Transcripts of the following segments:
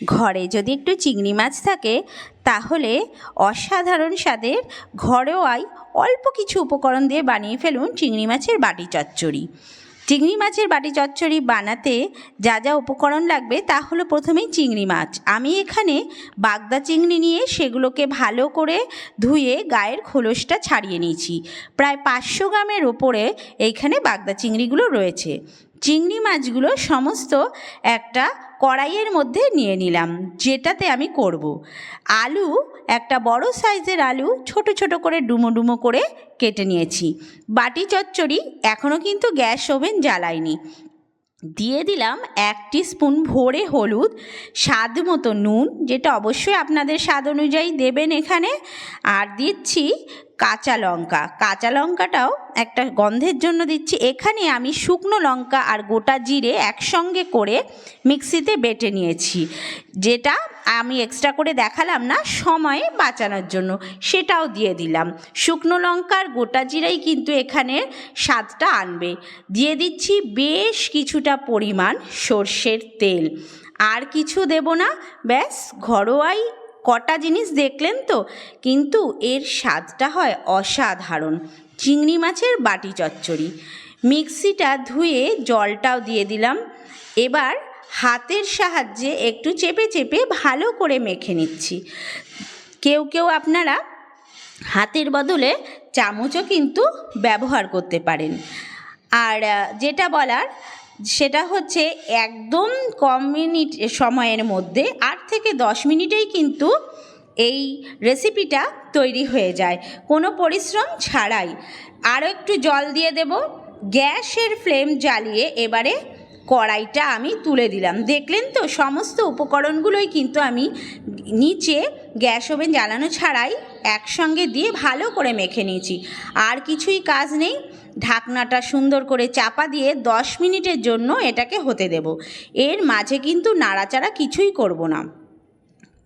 ঘরে যদি একটু চিংড়ি মাছ থাকে, তাহলে অসাধারণ স্বাদের ঘরোয়াই অল্প কিছু উপকরণ দিয়ে বানিয়ে ফেলুন চিংড়ি মাছের বাটি চচ্চড়ি। চিংড়ি মাছের বাটি চচ্চড়ি বানাতে যা যা উপকরণ লাগবে তা হলো প্রথমেই চিংড়ি মাছ। আমি এখানে বাগদা চিংড়ি নিয়ে সেগুলোকে ভালো করে ধুয়ে গায়ের খোলসটা ছাড়িয়ে নিয়েছি। প্রায় পাঁচশো গ্রামের ওপরে এইখানে বাগদা চিংড়িগুলো রয়েছে। চিংড়ি মাছগুলো সমস্ত একটা কড়াইয়ের মধ্যে নিয়ে নিলাম, যেটাতে আমি করব। আলু, একটা বড় সাইজের আলু ছোট ছোট করে ডুমো ডুমো করে কেটে নিয়েছি। বাটি চচ্চড়ি এখনও কিন্তু গ্যাস ওভেন জ্বালাইনি দিয়ে দিলাম এক স্পুন ভরে হলুদ, স্বাদ মতো নুন, যেটা অবশ্যই আপনাদের স্বাদ অনুযায়ী দেবেন এখানে। আর দিচ্ছি কাঁচা লঙ্কা। কাঁচা লঙ্কাটাও একটা গন্ধের জন্য দিচ্ছি। এখানে আমি শুকনো লঙ্কা আর গোটা জিরে একসঙ্গে করে মিক্সিতে বেটে নিয়েছি, যেটা আমি এক্সট্রা করে দেখালাম না, সময়ে বাঁচানোর জন্য। সেটাও দিয়ে দিলাম। শুকনো লঙ্কার গোটা জিরাই কিন্তু এখানে স্বাদটা আনবে। দিয়ে দিচ্ছি বেশ কিছুটা পরিমাণ সর্ষের তেল। আর কিছু দেব না, ব্যাস, ঘরোয়াই কটা জিনিস দেখলেন তো? কিন্তু এর স্বাদটা হয় অসাধারণ। চিংড়ি মাছের বাটি চচ্চড়ি। মিক্সিটা ধুয়ে জলটাও দিয়ে দিলাম। এবার হাতের সাহায্যে একটু চেপে চেপে ভালো করে মেখে নিচ্ছি। কেউ কেউ আপনারা হাতের বদলে চামচও কিন্তু ব্যবহার করতে পারেন। আর যেটা বলার, সেটা হচ্ছে একদম কম মিনিট সময়ের মধ্যে আট থেকে দশ মিনিটেই কিন্তু এই রেসিপিটা তৈরি হয়ে যায়। কোনো পরিশ্রম ছাড়াই। আরও একটু জল দিয়ে দেব। গ্যাসের ফ্লেম জ্বালিয়ে এবারে কড়াইটা আমি তুলে দিলাম। দেখলেন তো, সমস্ত উপকরণগুলোই কিন্তু আমি নিচে গ্যাস ওভেন জ্বালানো ছাড়াই একসঙ্গে দিয়ে ভালো করে মেখে নিয়েছি। আর কিছুই কাজ নেই। ঢাকনাটা সুন্দর করে চাপা দিয়ে দশ মিনিটের জন্য এটাকে হতে দেব। এর মাঝে কিন্তু নাড়াচাড়া কিছুই করব না।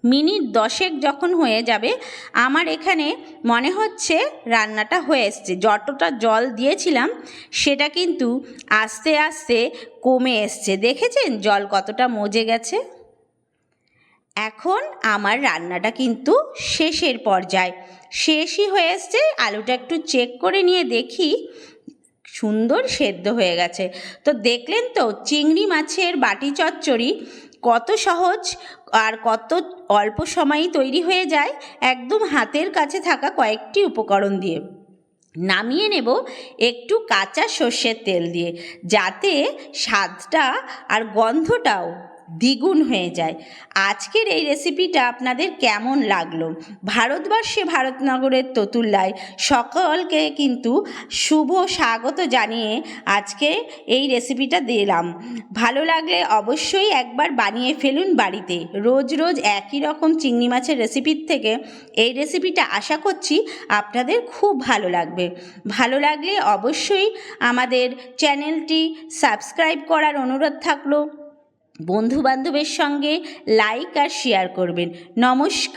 মিনিট দশেক যখন হয়ে যাবে, আমার এখানে মনে হচ্ছে রান্নাটা হয়ে এসছে। যতটা জল দিয়েছিলাম, সেটা কিন্তু আস্তে আস্তে কমে এসছে। দেখেছেন জল কতটা মজে গেছে? এখন আমার রান্নাটা কিন্তু শেষের পর্যায়ে। শেষই হয়ে এসছে, আলুটা একটু চেক করে নিয়ে দেখি। সুন্দর সেদ্ধ হয়ে গেছে। তো দেখলেন তো, চিংড়ি মাছের বাটি চচ্চড়ি কত সহজ আর কত অল্প সময়ই তৈরি হয়ে যায়, একদম হাতের কাছে থাকা কয়েকটি উপকরণ দিয়ে। নামিয়ে নেব একটু কাঁচা সর্ষের তেল দিয়ে, যাতে স্বাদটা আর গন্ধটাও দ্বিগুণ হয়ে যায়। আজকের এই রেসিপিটা আপনাদের কেমন লাগল? ভারতবর্ষে ভারতনগরের ততুল্লায় সকলকে কিন্তু শুভ স্বাগত জানিয়ে আজকে এই রেসিপিটা দিলাম। ভালো লাগলে অবশ্যই একবার বানিয়ে ফেলুন বাড়িতে। রোজ রোজ একই রকম চিংড়ি মাছের রেসিপির থেকে এই রেসিপিটা আশা করছি আপনাদের খুব ভালো লাগবে। ভালো লাগলে অবশ্যই আমাদের চ্যানেলটি সাবস্ক্রাইব করার অনুরোধ থাকল। বন্ধু বান্ধবের সঙ্গে লাইক আর শেয়ার করবেন। নমস্কার।